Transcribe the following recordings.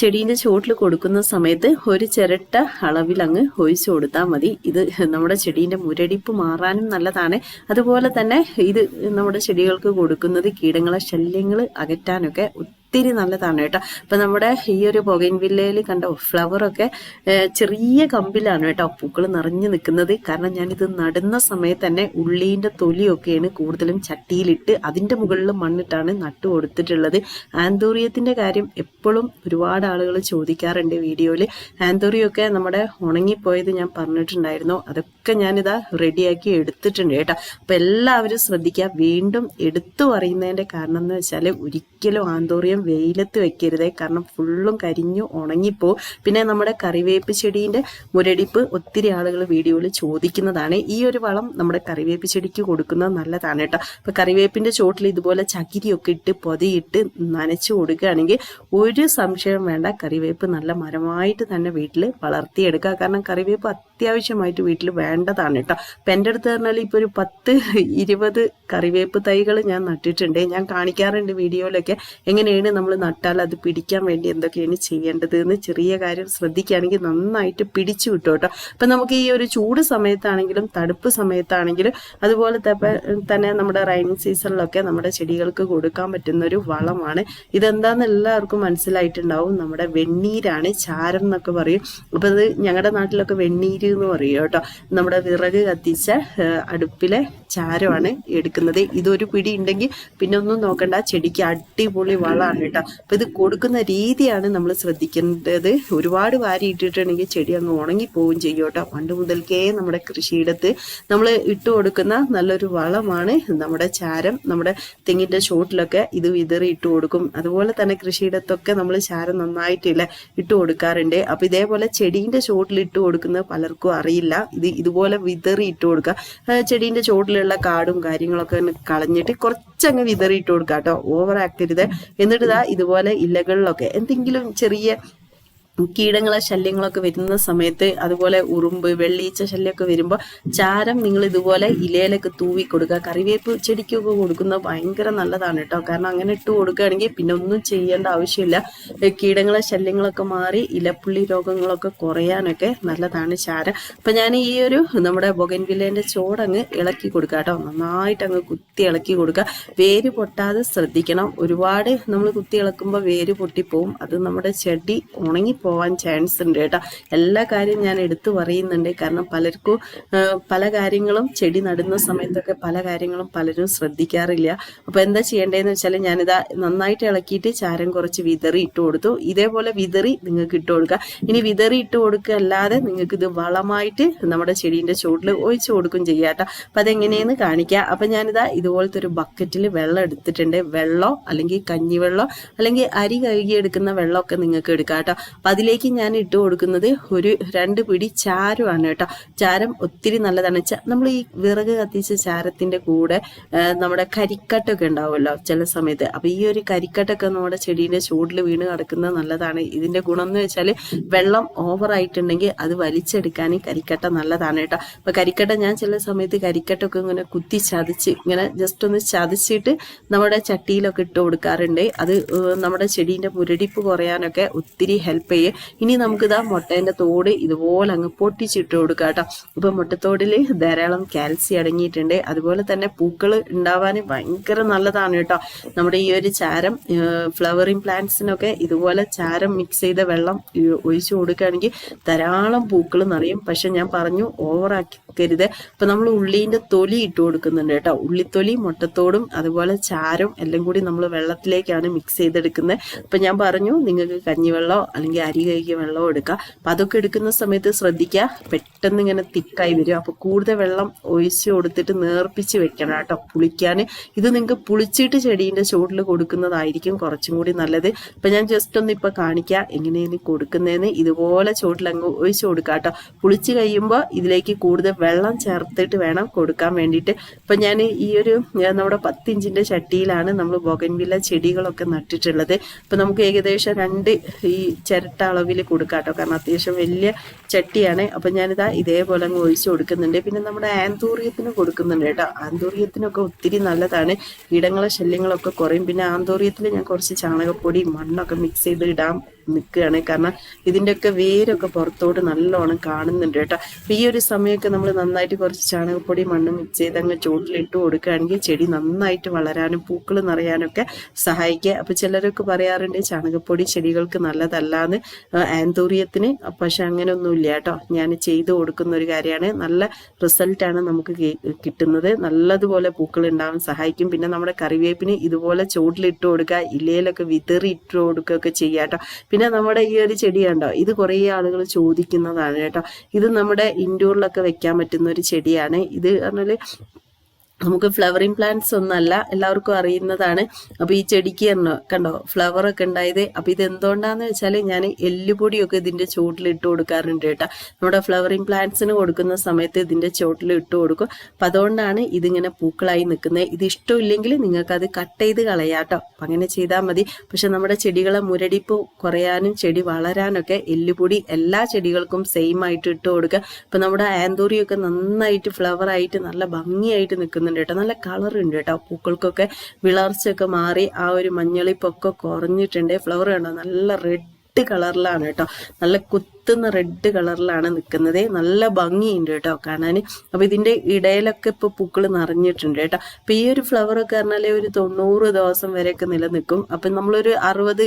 ചെടീന്റെ ചുവട്ടിൽ കൊടുക്കുന്ന സമയത്ത് ഒരു ചിരട്ട അളവിൽ അങ്ങ് ഒഴിച്ചു കൊടുത്താൽ മതി. ഇത് നമ്മുടെ ചെടീന്റെ മുരടിപ്പ് മാറാനും നല്ലതാണ്. അതുപോലെ തന്നെ ഇത് നമ്മുടെ ചെടികൾക്ക് കൊടുക്കുന്നത് കീടങ്ങളെ ശല്യങ്ങൾ അകറ്റാനൊക്കെ ഒത്തിരി നല്ലതാണ് കേട്ടോ. അപ്പൊ നമ്മുടെ ഈ ഒരു പുകയിൻ വില്ലയിൽ കണ്ട ഫ്ലവറൊക്കെ ചെറിയ കമ്പിലാണ് കേട്ടോ പൂക്കൾ നിറഞ്ഞു നിൽക്കുന്നത്. കാരണം ഞാനിത് നടുന്ന സമയത്ത് തന്നെ ഉള്ളീന്റെ തൊലിയൊക്കെയാണ് കൂടുതലും ചട്ടിയിലിട്ട് അതിന്റെ മുകളിൽ മണ്ണിട്ടാണ് നട്ടു കൊടുത്തിട്ടുള്ളത്. ആന്തൂറിയത്തിന്റെ കാര്യം എപ്പോഴും ഒരുപാട് ആളുകൾ ചോദിക്കാറുണ്ട് വീഡിയോയിൽ ആന്തോറിയൊക്കെ നമ്മുടെ ഉണങ്ങിപ്പോയത് ഞാൻ പറഞ്ഞിട്ടുണ്ടായിരുന്നു. അതൊക്കെ ഞാനിതാ റെഡിയാക്കി എടുത്തിട്ടുണ്ട് കേട്ടോ. അപ്പം എല്ലാവരും ശ്രദ്ധിക്കുക. വീണ്ടും എടുത്തു പറയുന്നതിന്റെ കാരണം എന്ന് വെച്ചാൽ ഒരിക്കലും ആന്തോറിയം വെയിലത്ത് വെക്കരുത്. കാരണം ഫുള്ളും കരിഞ്ഞു ഉണങ്ങിപ്പോ. പിന്നെ നമ്മുടെ കറിവേപ്പ് ചെടീന്റെ മുരടിപ്പ് ഒത്തിരി ആളുകൾ വീഡിയോയിൽ ചോദിക്കുന്നതാണ്. ഈ ഒരു വളം നമ്മുടെ കറിവേപ്പ് ചെടിക്ക് കൊടുക്കുന്നത് നല്ലതാണ് കേട്ടോ. അപ്പൊ കറിവേപ്പിന്റെ ചോട്ടിൽ ഇതുപോലെ ചകിരിയൊക്കെ ഇട്ട് പൊതിയിട്ട് നനച്ചു കൊടുക്കുകയാണെങ്കിൽ ഒരു സംശയം വേണ്ട. കറിവേപ്പ് നല്ല മരമായിട്ട് തന്നെ വീട്ടിൽ വളർത്തിയെടുക്കുക. കാരണം കറിവേപ്പ് അത്യാവശ്യമായിട്ട് വീട്ടിൽ വേണ്ടതാണ് കേട്ടോ. അപ്പം എന്റെ അടുത്ത് പറഞ്ഞാൽ ഇപ്പൊ ഒരു പത്ത് ഇരുപത് കറിവേപ്പ് തൈകൾ ഞാൻ നട്ടിട്ടുണ്ട്. ഞാൻ കാണിക്കാറുണ്ട് വീഡിയോയിലൊക്കെ. എങ്ങനെയാണ് നമ്മൾ നട്ടാൽ അത് പിടിക്കാൻ വേണ്ടി എന്തൊക്കെയാണ് ചെയ്യേണ്ടത് എന്ന് ചെറിയ കാര്യം ശ്രദ്ധിക്കുകയാണെങ്കിൽ നന്നായിട്ട് പിടിച്ചു കിട്ടും കേട്ടോ. അപ്പം നമുക്ക് ഈ ഒരു ചൂട് സമയത്താണെങ്കിലും തണുപ്പ് സമയത്താണെങ്കിലും അതുപോലെ തന്നെ നമ്മുടെ റൈനിങ് സീസണിലൊക്കെ നമ്മുടെ ചെടികൾക്ക് കൊടുക്കാൻ പറ്റുന്ന ഒരു വളമാണ്. ഇതെന്താന്ന് എല്ലാവർക്കും മനസ്സിലായിട്ടുണ്ടാവും. നമ്മുടെ വെണ്ണീരാണ് ചാരം എന്നൊക്കെ പറയും. അപ്പം അത് ഞങ്ങളുടെ നാട്ടിലൊക്കെ വെണ്ണീര് എന്ന് പറയും കേട്ടോ. നമ്മുടെ വിറക് കത്തിച്ച അടുപ്പിലെ ചാരമാണ് എടുക്കുന്നത്. ഇതൊരു പിടി ഉണ്ടെങ്കിൽ പിന്നെ ഒന്നും നോക്കണ്ട. ചെടിക്ക് അടിപൊളി വളമാണ് കേട്ടോ. അപ്പൊ ഇത് കൊടുക്കുന്ന രീതിയാണ് നമ്മൾ ശ്രദ്ധിക്കേണ്ടത്. ഒരുപാട് വാരി ഇട്ടിട്ടുണ്ടെങ്കിൽ ചെടി അങ്ങ് ഉണങ്ങി പോവുകയും ചെയ്യും കേട്ടോ. പണ്ട് മുതൽക്കേ നമ്മുടെ കൃഷിയിടത്ത് നമ്മൾ ഇട്ട് കൊടുക്കുന്ന നല്ലൊരു വളമാണ് നമ്മുടെ ചാരം. നമ്മുടെ തെങ്ങിന്റെ ചോട്ടിലൊക്കെ ഇത് വിതറി ഇട്ട് കൊടുക്കും. അതുപോലെ തന്നെ കൃഷിയിടത്തൊക്കെ നമ്മൾ ചാരം നന്നായിട്ടില്ല ഇട്ട് കൊടുക്കാറുണ്ട്. അപ്പൊ ഇതേപോലെ ചെടീന്റെ ചോട്ടിൽ ഇട്ട് കൊടുക്കുന്നത് പലർക്കും അറിയില്ല. ഇത് ഇതുപോലെ വിതറി ഇട്ട് കൊടുക്കുക. ചെടീന്റെ ചോട്ടിലുള്ള കാടും കാര്യങ്ങളൊക്കെ കളഞ്ഞിട്ട് കുറച്ചങ്ങ് വിതറിയിട്ട് കൊടുക്കുക കേട്ടോ ഓവർ ആക്കരുത്. എന്നിട്ട് ഇതാ ഇതുപോലെ ഇലകളിലൊക്കെ എന്തെങ്കിലും ചെറിയ കീടങ്ങളെ ശല്യങ്ങളൊക്കെ വരുന്ന സമയത്ത് അതുപോലെ ഉറുമ്പ് വെള്ളീച്ച ശല്യമൊക്കെ വരുമ്പോൾ ചാരം നിങ്ങൾ ഇതുപോലെ ഇലയിലൊക്കെ തൂവി കൊടുക്കുക. കറിവേപ്പ് ചെടിക്കൊക്കെ കൊടുക്കുന്നത് ഭയങ്കര നല്ലതാണ് കേട്ടോ. കാരണം അങ്ങനെ ഇട്ട് കൊടുക്കുകയാണെങ്കിൽ പിന്നെ ഒന്നും ചെയ്യേണ്ട ആവശ്യമില്ല. കീടങ്ങളെ ശല്യങ്ങളൊക്കെ മാറി ഇലപ്പുള്ളി രോഗങ്ങളൊക്കെ കുറയാനൊക്കെ നല്ലതാണ് ചാരം. അപ്പം ഞാൻ ഈ ഒരു നമ്മുടെ ബൊഗൻവില്ലേന്റെ ചോടങ്ങ് ഇളക്കി കൊടുക്കുക കേട്ടോ. നന്നായിട്ട് അങ്ങ് കുത്തി ഇളക്കി കൊടുക്കുക. വേര് പൊട്ടാതെ ശ്രദ്ധിക്കണം. ഒരുപാട് നമ്മൾ കുത്തി ഇളക്കുമ്പോൾ വേര് പൊട്ടിപ്പോവും. അത് നമ്മുടെ ചെടി ഉണങ്ങി പോവാൻ ചാൻസ് ഉണ്ട് കേട്ടോ. എല്ലാ കാര്യം ഞാൻ എടുത്തു പറയുന്നുണ്ട്. കാരണം പലർക്കും പല കാര്യങ്ങളും ചെടി നടുന്ന സമയത്തൊക്കെ പല കാര്യങ്ങളും പലരും ശ്രദ്ധിക്കാറില്ല. അപ്പോൾ എന്താ ചെയ്യേണ്ടതെന്ന് വെച്ചാൽ ഞാനിതാ നന്നായിട്ട് ഇളക്കിയിട്ട് ചാരം കുറച്ച് വിതറി ഇട്ട് കൊടുത്തു. ഇതേപോലെ വിതറി നിങ്ങൾക്ക് ഇട്ട് കൊടുക്കുക ഇനി വിതറി ഇട്ട് കൊടുക്കുക അല്ലാതെ നിങ്ങൾക്ക് ഇത് വളമായിട്ട് നമ്മുടെ ചെടീന്റെ ചുവട്ടിൽ ഒഴിച്ചു കൊടുക്കും ചെയ്യാം കേട്ടോ. അപ്പം അതെങ്ങനെയെന്ന് കാണിക്കാം. അപ്പം ഞാനിതാ ഇതുപോലത്തെ ഒരു ബക്കറ്റിൽ വെള്ളം എടുത്തിട്ടുണ്ട്. വെള്ളം അല്ലെങ്കിൽ കഞ്ഞിവെള്ളം അല്ലെങ്കിൽ അരി കഴുകി എടുക്കുന്ന വെള്ളമൊക്കെ നിങ്ങൾക്ക് എടുക്കാം കേട്ടോ. അതിലേക്ക് ഞാൻ ഇട്ട് കൊടുക്കുന്നത് ഒരു രണ്ട് പിടി ചാരമാണ് കേട്ടോ. ചാരം ഒത്തിരി നല്ലതാണ്. നമ്മൾ ഈ വിറക് കത്തിച്ച ചാരത്തിന്റെ കൂടെ നമ്മുടെ കരിക്കട്ടൊക്കെ ഉണ്ടാവുമല്ലോ ചില സമയത്ത്. അപ്പോൾ ഈ ഒരു കരിക്കട്ടൊക്കെ നമ്മുടെ ചെടീന്റെ ചൂടിൽ വീണ് കിടക്കുന്നത് നല്ലതാണ്. ഇതിന്റെ ഗുണം എന്ന് വെച്ചാൽ വെള്ളം ഓവർ ആയിട്ടുണ്ടെങ്കിൽ അത് വലിച്ചെടുക്കാൻ കരിക്കട്ട നല്ലതാണ് കേട്ടോ. അപ്പൊ കരിക്കട്ട ഞാൻ ചില സമയത്ത് കരിക്കട്ടൊക്കെ ഇങ്ങനെ കുത്തി ചതച്ച് ഇങ്ങനെ ജസ്റ്റ് ഒന്ന് ചതച്ചിട്ട് നമ്മുടെ ചട്ടിയിലൊക്കെ ഇട്ട് കൊടുക്കാറുണ്ട്. അത് നമ്മുടെ ചെടീന്റെ മുരടിപ്പ് കുറയാനൊക്കെ ഒത്തിരി ഹെൽപ്പ് ചെയ്യും ഇനി നമുക്കിതാ മുട്ടേന്റെ തോട് ഇതുപോലെ അങ്ങ് പൊട്ടിച്ചിട്ട് കൊടുക്കാം കേട്ടോ. ഇപ്പം മുട്ടത്തോടിൽ ധാരാളം കാൽസ്യം അടങ്ങിയിട്ടുണ്ട്. അതുപോലെ തന്നെ പൂക്കൾ ഉണ്ടാവാൻ ഭയങ്കര നല്ലതാണ് കേട്ടോ. നമ്മുടെ ഈ ഒരു ചാരം ഫ്ലവറിങ് പ്ലാന്റ്സിനൊക്കെ ഇതുപോലെ ചാരം മിക്സ് ചെയ്ത വെള്ളം ഒഴിച്ചു കൊടുക്കുകയാണെങ്കിൽ ധാരാളം പൂക്കൾ നിറയും. പക്ഷെ ഞാൻ പറഞ്ഞു ഓവറാക്കരുത്. ഇപ്പം നമ്മൾ ഉള്ളീന്റെ തൊലി ഇട്ട് കൊടുക്കുന്നുണ്ട് കേട്ടോ. ഉള്ളിത്തൊലി മുട്ടത്തോടും അതുപോലെ ചാരം എല്ലാം കൂടി നമ്മൾ വെള്ളത്തിലേക്കാണ് മിക്സ് ചെയ്തെടുക്കുന്നത്. ഇപ്പം ഞാൻ പറഞ്ഞു നിങ്ങൾക്ക് കഞ്ഞിവെള്ളമോ അല്ലെങ്കിൽ അരി കഴുകിയ വെള്ളം എടുക്കുക. അപ്പം അതൊക്കെ എടുക്കുന്ന സമയത്ത് ശ്രദ്ധിക്കുക. പെട്ടെന്ന് ഇങ്ങനെ തിക്കായി വരും അപ്പോൾ കൂടുതൽ വെള്ളം ഒഴിച്ച് കൊടുത്തിട്ട് നേർപ്പിച്ച് വെക്കണം കേട്ടോ. പുളിക്കാൻ ഇത് നിങ്ങൾക്ക് പുളിച്ചിട്ട് ചെടീന്റെ ചുവട്ടിൽ കൊടുക്കുന്നതായിരിക്കും കുറച്ചും കൂടി നല്ലത്. അപ്പം ഞാൻ ജസ്റ്റ് ഒന്ന് ഇപ്പോൾ കാണിക്കുക എങ്ങനെയാണ് കൊടുക്കുന്നതെന്ന്. ഇതുപോലെ ചുവട്ടിൽ അങ്ങ് ഒഴിച്ച് കൊടുക്കുക കേട്ടോ. പുളിച്ച് കഴിയുമ്പോൾ ഇതിലേക്ക് കൂടുതൽ വെള്ളം ചേർത്തിട്ട് വേണം കൊടുക്കാൻ വേണ്ടിയിട്ട്. അപ്പം ഞാൻ ഈ ഒരു നമ്മുടെ പത്തിഞ്ചിന്റെ ചട്ടിയിലാണ് നമ്മൾ ബൊഗൻവില്ല ചെടികളൊക്കെ നട്ടിട്ടുള്ളത്. അപ്പം നമുക്ക് ഏകദേശം രണ്ട് ഈ ചിരട്ട അളവിൽ കൊടുക്കാം കേട്ടോ കാരണം അത്യാവശ്യം വലിയ ചട്ടിയാണ്. അപ്പം ഞാനിതാ ഇതേപോലെ അങ്ങ് ഒഴിച്ചു കൊടുക്കുന്നുണ്ട്. പിന്നെ നമ്മുടെ ആന്തോറിയത്തിന് കൊടുക്കുന്നുണ്ട് കേട്ടോ. ആന്തോറിയത്തിനൊക്കെ ഒത്തിരി നല്ലതാണ്. കീടങ്ങളെ ശല്യങ്ങളൊക്കെ കുറയും. പിന്നെ ആന്തോറിയത്തിൽ ഞാൻ കുറച്ച് ചാണകപ്പൊടി മണ്ണൊക്കെ മിക്സ് ചെയ്ത് ഇടാൻ നിൽക്കുകയാണ്. കാരണം ഇതിന്റെയൊക്കെ വേരൊക്കെ പുറത്തോട്ട് നല്ലോണം കാണുന്നുണ്ട് കേട്ടോ. അപ്പൊ ഈ ഒരു സമയമൊക്കെ നമ്മൾ നന്നായിട്ട് കുറച്ച് ചാണകപ്പൊടി മണ്ണ് മിക്സ് ചെയ്ത് അങ്ങ് ചോട്ടിലിട്ട് കൊടുക്കുകയാണെങ്കിൽ ചെടി നന്നായിട്ട് വളരാനും പൂക്കൾ നിറയാനൊക്കെ സഹായിക്കുക. അപ്പൊ ചിലരൊക്കെ പറയാറുണ്ട് ചാണകപ്പൊടി ചെടികൾക്ക് നല്ലതല്ലാന്ന്. ആന്തൂറിയത്തിന് പക്ഷെ അങ്ങനെയൊന്നുമില്ല കേട്ടോ. ഞാൻ ചെയ്തു കൊടുക്കുന്ന ഒരു കാര്യമാണ്. നല്ല റിസൾട്ടാണ് നമുക്ക് കിട്ടുന്നത്. നല്ലതുപോലെ പൂക്കൾ ഉണ്ടാവാൻ സഹായിക്കും. പിന്നെ നമ്മുടെ കറിവേപ്പിന് ഇതുപോലെ ചോട്ടിലിട്ട് കൊടുക്കുക ഇലയിലൊക്കെ വിതറി ഇട്ട് കൊടുക്കുകയൊക്കെ ചെയ്യാം കേട്ടോ. പിന്നെ നമ്മുടെ ഈ ഒരു ചെടി കണ്ടോ? ഇത് കുറേ ആളുകൾ ചോദിക്കുന്നതാണ് കേട്ടോ. ഇത് നമ്മുടെ ഇൻഡോറിലൊക്കെ വെക്കാൻ പറ്റുന്ന ഒരു ചെടിയാണ്. ഇത് പറഞ്ഞാൽ നമുക്ക് ഫ്ലവറിങ് പ്ലാന്റ്സ് ഒന്നല്ല എല്ലാവർക്കും അറിയുന്നതാണ്. അപ്പോൾ ഈ ചെടിക്ക് തന്നെ കണ്ടോ ഫ്ലവറൊക്കെ ഉണ്ടായത്. അപ്പോൾ ഇത് എന്തുകൊണ്ടാന്ന് വെച്ചാൽ ഞാൻ എല്ലുപൊടിയൊക്കെ ഇതിന്റെ ചുവട്ടിൽ ഇട്ട് കൊടുക്കാറുണ്ട് കേട്ടോ. നമ്മുടെ ഫ്ലവറിങ് പ്ലാന്റ്സിന് കൊടുക്കുന്ന സമയത്ത് ഇതിന്റെ ചുവട്ടിൽ ഇട്ട് കൊടുക്കും. അപ്പൊ അതുകൊണ്ടാണ് ഇതിങ്ങനെ പൂക്കളായി നിൽക്കുന്നത്. ഇത് ഇഷ്ടമില്ലെങ്കിൽ നിങ്ങൾക്ക് അത് കട്ട്. ചെയ്ത് കളയാട്ടോ അങ്ങനെ ചെയ്താൽ മതി. പക്ഷെ നമ്മുടെ ചെടികളെ മുരടിപ്പ് കുറയാനും ചെടി വളരാനൊക്കെ എല്ലുപൊടി എല്ലാ ചെടികൾക്കും സെയിം ആയിട്ട് ഇട്ട് കൊടുക്കുക. ഇപ്പൊ നമ്മുടെ ആന്തൂറിയൊക്കെ നന്നായിട്ട് ഫ്ലവറായിട്ട് നല്ല ഭംഗിയായിട്ട് നിൽക്കുന്നുണ്ട് കേട്ടോ. നല്ല കളർ ഉണ്ട് കേട്ടോ. പൂക്കൾക്കൊക്കെ വിളർച്ചയൊക്കെ മാറി ആ ഒരു മഞ്ഞളിപ്പൊക്കെ കുറഞ്ഞിട്ടുണ്ട്. ഫ്ലവർ കണ്ടോ? നല്ല റെഡ് കളറിലാണ് കേട്ടോ. നല്ല കുത്തുന്ന റെഡ് കളറിലാണ് നിൽക്കുന്നത് നല്ല ഭംഗിയുണ്ട് കേട്ടോ കാണാൻ. അപ്പൊ ഇതിന്റെ ഇടയിലൊക്കെ ഇപ്പൊ പൂക്കൾ നിറഞ്ഞിട്ടുണ്ട് കേട്ടോ. അപ്പൊ ഈ ഒരു ഫ്ലവർ ഒക്കെ പറഞ്ഞാൽ ഒരു തൊണ്ണൂറ് ദിവസം വരെയൊക്കെ നിലനിൽക്കും. അപ്പൊ നമ്മളൊരു അറുപത്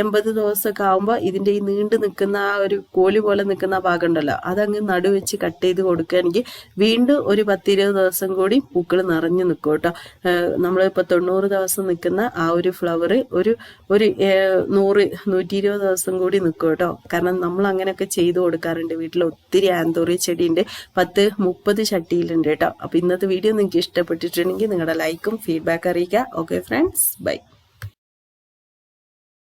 എൺപത് ദിവസമൊക്കെ ആകുമ്പോൾ ഇതിന്റെ ഈ നീണ്ടു നിൽക്കുന്ന ആ ഒരു കോലി പോലെ നിൽക്കുന്ന ഭാഗം ഉണ്ടല്ലോ അതങ്ങ് നടുവെച്ച് കട്ട് ചെയ്ത് കൊടുക്കുകയാണെങ്കിൽ വീണ്ടും ഒരു പത്തിരുപത് ദിവസം കൂടി പൂക്കൾ നിറഞ്ഞു നിൽക്കും കേട്ടോ. നമ്മളിപ്പോൾ തൊണ്ണൂറ് ദിവസം നിൽക്കുന്ന ആ ഒരു ഫ്ലവർ ഒരു ഒരു നൂറ് നൂറ്റി ഇരുപത് ദിവസം കൂടി നിൽക്കും കേട്ടോ. കാരണം നമ്മൾ അങ്ങനെയൊക്കെ ചെയ്തു കൊടുക്കാറുണ്ട്. വീട്ടിൽ ഒത്തിരി ആന്തോറി ചെടിയുണ്ട്. പത്ത് മുപ്പത് ചട്ടിയിലുണ്ട് കേട്ടോ. അപ്പോൾ ഇന്നത്തെ വീഡിയോ നിങ്ങൾക്ക് ഇഷ്ടപ്പെട്ടിട്ടുണ്ടെങ്കിൽ നിങ്ങളുടെ ലൈക്കും ഫീഡ്ബാക്ക് അറിയിക്കുക. Okay friends bye